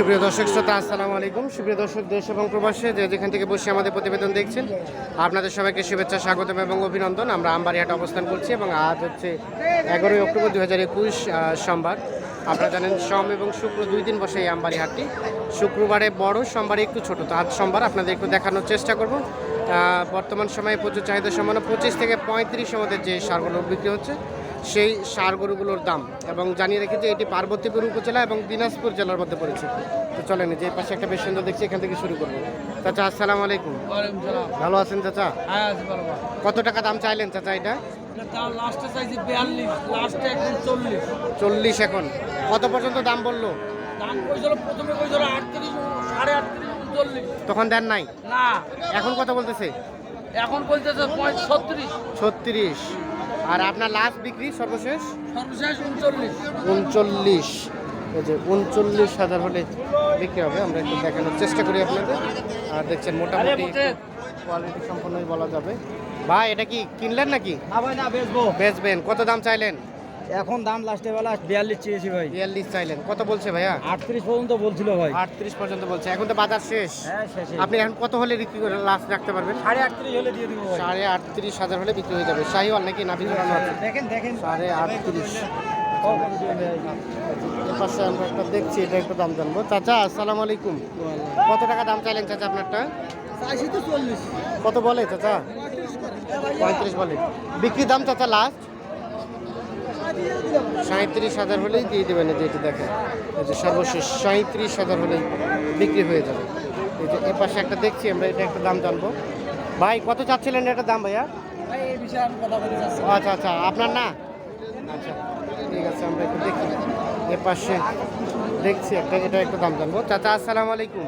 সুপ্রিয় দর্শক শ্রোতা, আসসালামু আলাইকুম। সুপ্রিয় দর্শক, দেশ এবং প্রবাসে যে যেখান থেকে বসে আমাদের প্রতিবেদন দেখছেন, আপনাদের সবাইকে শুভেচ্ছা, স্বাগতম এবং অভিনন্দন। আমরা আমবাড়িহাটে অবস্থান করছি এবং আজ হচ্ছে এগারোই অক্টোবর দু হাজার একুশ সোমবার। আপনারা জানেন, সোম এবং শুক্র দুই দিন বসে এই আমবাড়ি হাটটি শুক্রবারে বড়, সোমবারে একটু ছোট। তো আজ সোমবার, আপনাদের একটু দেখানোর চেষ্টা করব। বর্তমান সময়ে প্রচুর চাহিদা সম্পন্ন, পঁচিশ থেকে পঁয়ত্রিশ আমাদের যে সারগুলো বিক্রি হচ্ছে সেই সার গরুগুলোর দাম। এবং জানিয়ে রেখেছি এটি পার্বতীপুর উপজেলা এবং দিনাজপুর জেলার মধ্যে পড়েছে। তো চলেন যে পাশে একটা বেশ সুন্দর দেখছি এখান থেকে শুরু করব। চাচা আসসালামু আলাইকুম। ভালো আছেন চাচা? হ্যাঁ কত টাকা দাম চাইলেন চাচা এটা? চল্লিশ। এখন। কত পর্যন্ত দাম বলল? তখন দেন নাই? না। এখন কত বলতেছে? এখন বলতেছে ছত্রিশ। ছত্রিশ। আর আপনার লাস্ট বিক্রি সর্বশেষ? সর্বশেষ উনচল্লিশ। উনচল্লিশ। এই যে উনচল্লিশ হাজার হলে বিক্রি হবে আমরা একটু দেখানোর চেষ্টা করি আপনাদের। আর দেখছেন মোটামুটি কোয়ালিটি সম্পন্নই বলা যাবে। ভাই এটা কি কিনলেন নাকি? বেচবেন। কত দাম চাইলেন? এখন দাম লাস্টে বেলা বিয়াল্লিশ চেয়েছি ভাই। বিয়াল্লিশ চাইলেন। কত বলছে ভাইয়া? আটত্রিশ পর্যন্ত বলছিল ভাই। আটত্রিশ পর্যন্ত বলছে। এখন তো বাজার শেষ। হ্যাঁ শেষে আপনি এখন কত হলে বিক্রি করে লাস্ট রাখতে পারবেন? সাড়ে আটত্রিশ হলে দিয়ে দিব সাড়ে আটত্রিশ হাজার হলে বিক্রি হয়ে যাবে। শাহিওয়াল নাকি নাভি জোড়ানো আছে? দেখেন দেখেন। সাড়ে আটত্রিশ। আমরা একটা দেখছি এটা একটু দাম জানব। চাচা আসসালামু আলাইকুম। কত টাকা দাম চাইলেন চাচা আপনারটা? কত বলে চাচা? পঁয়ত্রিশ বলে। বিক্রি দাম চাচা লাস্ট সাঁত্রিশ হাজার হলেই দিয়ে দেবেন যে এটি দেখেন। এই যে সর্বশেষ সাঁত্রিশ হাজার হলেই বিক্রি হয়ে যাবে। এই যে এ পাশে একটা দেখছি আমরা এটা একটা দাম জানব। ভাই কত চাচ্ছিলেন এটার দাম ভাইয়া? আচ্ছা আচ্ছা আপনার না? আচ্ছা ঠিক আছে আমরা একটু দেখি। এ পাশে দেখছি একটা এটা একটু দাম জানব। চাচা আসসালামু আলাইকুম।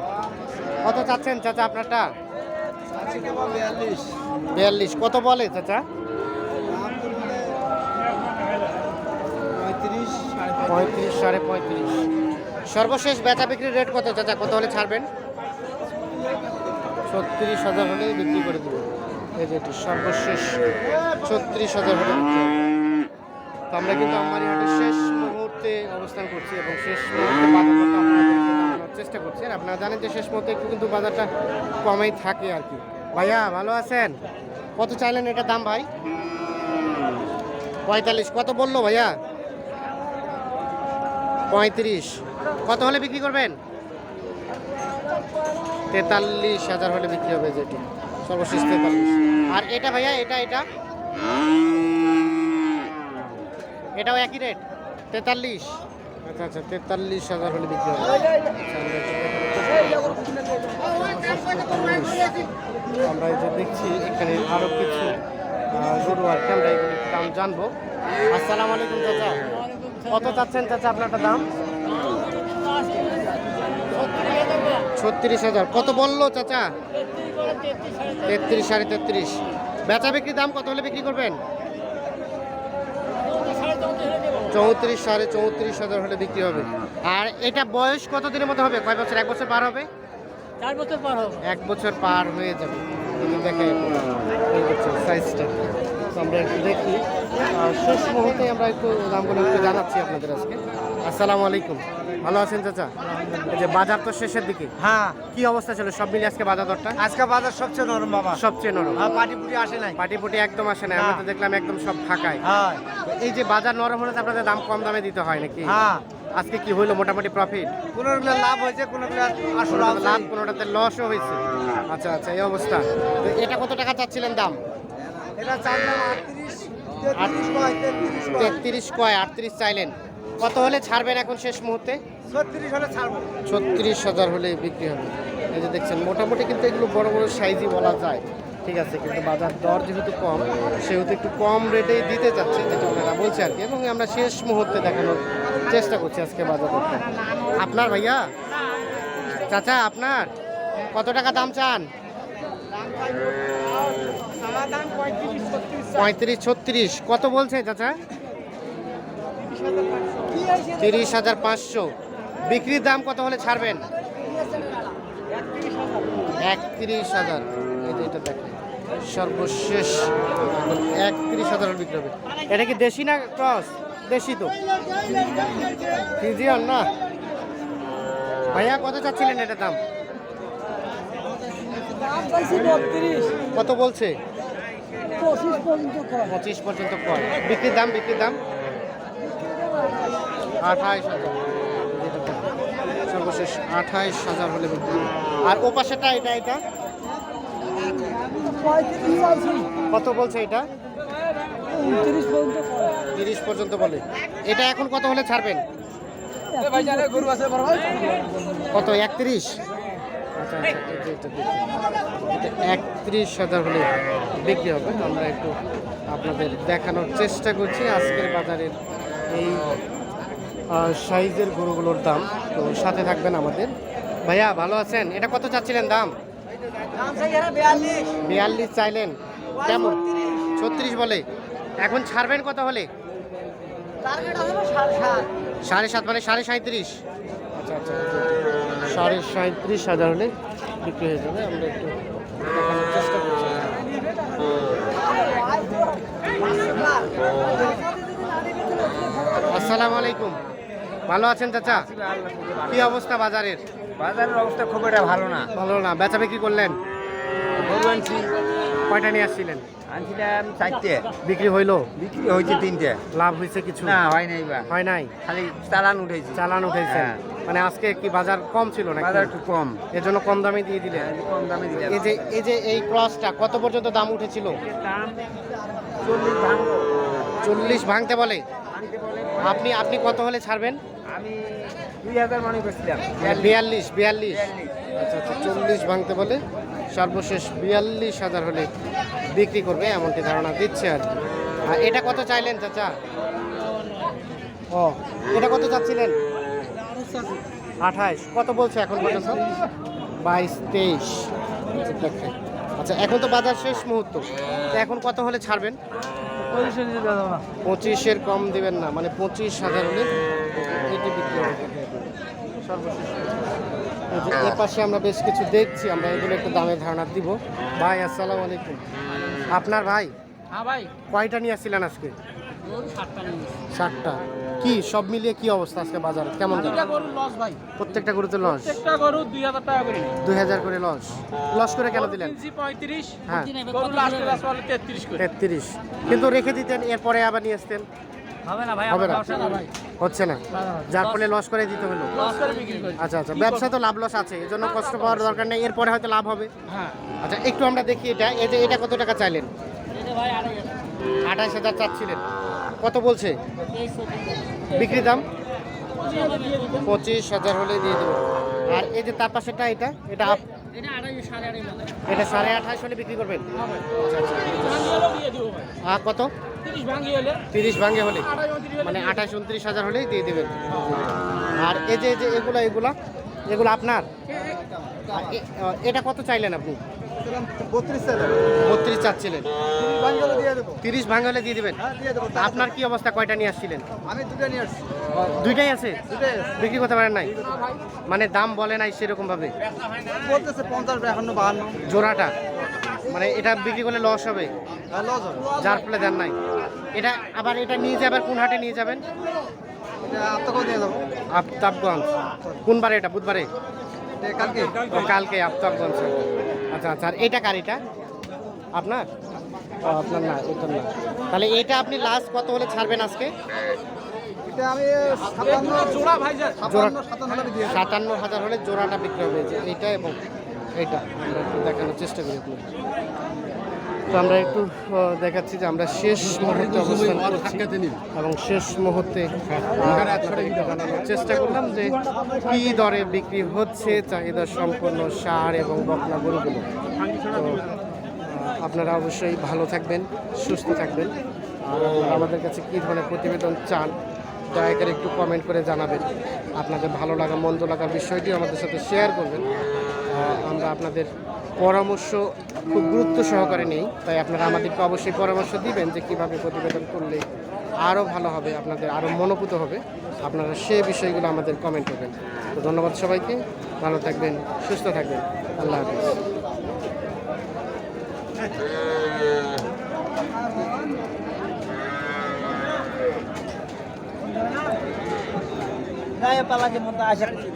কত চাচ্ছেন চাচা আপনারটা? বিয়াল্লিশ। কত বলে চাচা পঁয়ত্রিশ পঁয়ত্রিশ, সাড়ে পঁয়ত্রিশ। সর্বশেষ বেচা বিক্রির রেট কত চাচা? কত হলে ছাড়বেন? ছত্রিশ হাজার হলে বিক্রি করে দেবেন এই যে সর্বশেষ ছত্রিশ হাজার হলে তো আমরা কিন্তু আমারি শেষ মুহূর্তে অবস্থান করছি এবং শেষ মুহূর্তে চেষ্টা করছি। আর আপনারা জানেন যে শেষ মুহূর্তে একটু কিন্তু বাজারটা কমেই থাকে আর কি। ভাইয়া, ভালো আছেন? কত চাইলেন এটা দাম ভাই? পঁয়তাল্লিশ, কত বলল ভাইয়া? পঁয়ত্রিশ। কত হলে বিক্রি করবেন? তেতাল্লিশ হাজার হলে বিক্রি হবে যেটি। সর্বশেষ তেতাল্লিশ। আর এটা ভাইয়া, এটা এটা? এটাও একই রেট? তেতাল্লিশ। আচ্ছা আচ্ছা তেতাল্লিশ হাজার হলে বিক্রি হবে। আমরা এই যে দেখছি, এখানে আরও কিছু গরু আর কি এগুলো দাম জানব। আসসালামু আলাইকুম, চাচা। কত চাচ্ছেন চাচা আপনারটা দাম? ছত্রিশ হাজার। কত বলল চাচা? তেত্রিশ সাড়ে তেত্রিশ। বেচা বিক্রি দাম কত হলে বিক্রি করবেন? চৌত্রিশ সাড়ে চৌত্রিশ হাজার হলে বিক্রি হবে। আর এটা বয়স কত দিনের মধ্যে হবে? কয় বছর? এক বছর পার হবে? চার বছর পার হবে। এক বছর পার হয়ে যাবে। দেখে সাইজটা আমরা একটু দেখি। শেষ মুহূর্তে আমরা একটু দামগুলো একটু জানাচ্ছি আপনাদের আজকে। আসসালামু আলাইকুম। ভালো আছেন চাচা? এই যে বাজার তো শেষের দিকে। হ্যাঁ। কি অবস্থা ছিল? সব মিলিয়ে আজকে বাজার দরটা? আজকে বাজার সবচেয়ে নরম বাবা। সবচেয়ে নরম। হ্যাঁ পাটি পুটি আসে নাই। পাটিপুটি একদম আসে না আমরা তো দেখলাম একদম সব ফাঁকায় হ্যাঁ। এই যে বাজার নরম হলে আপনাদের দাম কম দামে দিতে হয় নাকি? হ্যাঁ। আজকে কি হইল মোটামুটি প্রফিট কোনোগুলো লাভ হয়েছে কোনোগুলো আসলে লাভ কোনোটাতে লসও হয়েছে। আচ্ছা আচ্ছা এই অবস্থা। এটা কত টাকা চাচ্ছিলেন দাম? তেত্রিশ কয় আটত্রিশ চাইলেন। কত হলে ছাড়বেন এখন শেষ মুহূর্তে? ছত্রিশ হাজার হলে বিক্রি হবে। এই যে দেখছেন মোটামুটি কিন্তু এগুলো বড় বড় সাইজই বলা যায়। ঠিক আছে কিন্তু বাজার দর যেহেতু কম সেহেতু একটু কম রেটেই দিতে চাচ্ছে যেটা ওনারা বলছে আর কি এবং আমরা শেষ মুহূর্তে দেখানোর চেষ্টা করছি আজকে বাজার দরটা আপনার ভাইয়া? চাচা আপনার? কত টাকা দাম চান? পঁয়ত্রিশ ছত্রিশ কত বলছে চাচা? তিরিশ হাজার পাঁচশো। বিক্রির দাম কত হলে ছাড়বেন? একত্রিশ হাজার। এই যে এটা দেখেন সর্বশেষ একত্রিশ হাজার বিক্রি হবে। এটা কি দেশি না ক্রস? দেশি তো। ফিজিয়ান না? ভাইয়া কত চাচ্ছিলেন এটার দাম? কত বলছে? পর্যন্ত করা পঁচিশ পর্যন্ত কয় বিক্রির দাম বিক্রির দাম? আঠাইশ হাজার। সর্বশেষ আঠাইশ হাজার হলে বিক্রি। আর ও পাশেটা এটা এটা? কত বলছে এটা? করা তিরিশ পর্যন্ত বলে। এটা এখন কত হলে ছাড়বেন? কত একত্রিশ? আচ্ছা আচ্ছা এটা একত্রিশ হাজার হলে বিক্রি হবে। আমরা একটু আপনাদের দেখানোর চেষ্টা করছি আজকের বাজারের এই সাইজের গরুগুলোর দাম। তো সাথে থাকবেন আমাদের। ভাইয়া ভালো আছেন? এটা কত চাচ্ছিলেন দাম? বিয়াল্লিশ। চাইলেন। কেমন? ছত্রিশ বলে। এখন ছাড়বেন কত হলে? সাড়ে সাত। মানে সাড়ে সাঁত্রিশ আচ্ছা আচ্ছা আচ্ছা। সাড়ে সাঁত্রিশ হাজার হলে বিক্রি হয়ে যাবে। আমরা একটু চেষ্টা করছি। আসসালামু আলাইকুম। ভালো আছেন চাচা? কি অবস্থা বাজারের? বাজারের অবস্থা খুব একটা ভালো না। ভালো না। বেচা বিক্রি করলেন? কয়টা নিয়ে আসছিলেন? আনছিলাম চারটে। বিক্রি হইল? বিক্রি হয়েছে তিনটে। লাভ হয়েছে কিছু? না হয় নাই বা। হয় নাই? খালি চালান উঠেছি। চালান উঠেছেন হ্যাঁ। মানে আজকে কি বাজার কম ছিল না বাজার একটু কম। এর জন্য কম দামে দিয়ে দিলেন হ্যাঁ, কম দামে দিলাম এই যে এই যে এই ক্রসটা কত পর্যন্ত দাম উঠেছিল? দাম চল্লিশ ভাঙবো। চল্লিশ ভাঙতে বলে? ভাঙতে বলে। আপনি আপনি কত হলে ছাড়বেন? আমি দুই হাজার মনে করছিলাম। বিয়াল্লিশ। বিয়াল্লিশ। আচ্ছা আচ্ছা চল্লিশ ভাঙতে বলে? সর্বশেষ বিয়াল্লিশ হাজার হলে বিক্রি করবে এমনটি ধারণা দিচ্ছে আর কি এটা কত চাইলেন চাচা? ও এটা কত চাচ্ছিলেন? আঠাইশ। কত বলছে এখন পর্যন্ত? বাইশ তেইশ। আচ্ছা, এখন তো বাজার শেষ মুহূর্ত। এখন কত হলে ছাড়বেন? পঁচিশের কম দিবেন না মানে পঁচিশ হাজার হলে বিক্রি হবে। সর্বশেষ এই এর পাশে আমরা বেশ কিছু দেখছি আমরা এগুলো একটু দামের ধারণা দিব। ভাই আসসালামু আলাইকুম। আপনার ভাই? হ্যাঁ ভাই। কয়টা নিয়ে আসছিলেন আজকে? ষাটটা কি সব মিলিয়ে কি অবস্থা আজকে বাজার? কেমন লস ভাই। প্রত্যেকটা গরুতে লস প্রত্যেকটা গরু দুই হাজার টাকা করে নিই। দুই হাজার করে লস লস করে কেন দিলেন? কিনছি পঁয়ত্রিশ হ্যাঁ। গরু লাস্ট করে। কিন্তু রেখে দিতেন এরপরে আবার নিয়ে আসতেন? হবে না ভাই হবে না। ব্যবসা না ভাই। হচ্ছে না। যার ফলে লস করে দিতে হলো। আচ্ছা আচ্ছা ব্যবসা তো লাভ লস আছে এই জন্য কষ্ট পাওয়ার দরকার নেই এরপরে হয়তো লাভ হবে। হ্যাঁ। আচ্ছা একটু আমরা দেখি এটা। এই যে এটা কত টাকা চাইলেন? আঠাশ হাজার চাচ্ছিলেন। কত বলছে? বিক্রি দাম? পঁচিশ হাজার হলে দিয়ে দেবো। আর এই যে তার পাশেটা এটা? এটা এটা সাড়ে আঠাশ হলে বিক্রি করবেন? আচ্ছা আচ্ছা। আর কত? তিরিশ ভাঙে হলে? মানে আঠাশ উনত্রিশ হাজার হলেই দিয়ে দেবেন। আর এই যে যে এগুলা এগুলা এগুলো আপনার? এটা কত চাইলেন আপনি? বত্রিশ চাচ্ছিলেন। তিরিশ ভাঙে হলে দিয়ে দেবেন? হ্যাঁ দিয়ে দেবো আপনার কি অবস্থা? কয়টা নিয়ে আসছিলেন? আমি দুটো নিয়ে আসছি দুইটাই আছে? বিক্রি করতে পারেন নাই? মানে দাম বলে নাই সেরকম ভাবে জোড়াটা? মানে এটা বিক্রি করলে লস হবে? যার ফলে দেন নাই। এটা আবার এটা নিয়ে যাবেন, কোন হাটে নিয়ে যাবেন? এটা আফতাবগঞ্জ কোনবারে এটা, বুধবারে? এটা কালকে আফতাবগঞ্জ। আচ্ছা আচ্ছা আর এটা কার এটা? আপনার? আপনার না, এটা না। তাহলে এটা আপনি লাস্ট কত হলে ছাড়বেন আজকে? এটা সাতান্ন হাজার হলে জোড়াটা বিক্রি হবে। যে এইটা এবং আমরা দেখানোর চেষ্টা করি আপনাদের। তো আমরা একটু দেখাচ্ছি যে আমরা শেষ মুহূর্তে অবস্থান করছি এবং শেষ মুহূর্তে জানানোর চেষ্টা করলাম যে কি দরে বিক্রি হচ্ছে চাহিদা সম্পন্ন সার এবং বকনা গরুগুলো। তো আপনারা অবশ্যই ভালো থাকবেন সুস্থ থাকবেন। আর আমাদের কাছে কী ধরনের প্রতিবেদন চান দয়া করে একটু কমেন্ট করে জানাবেন। আপনাদের ভালো লাগা মন্দ লাগার বিষয়টি আমাদের সাথে শেয়ার করবেন। আমরা আপনাদের পরামর্শ খুব গুরুত্ব সহকারে নেই, তাই আপনারা আমাদেরকে অবশ্যই পরামর্শ দিবেন যে কীভাবে প্রতিবেদন করলে আরও ভালো হবে, আপনাদের আরও মনোভূত হবে। আপনারা সে বিষয়গুলো আমাদের কমেন্ট করবেন। তো ধন্যবাদ সবাইকে, ভালো থাকবেন, সুস্থ থাকবেন। আল্লাহ হাফিজ। গায়ে পালা যেমন তা আশা করি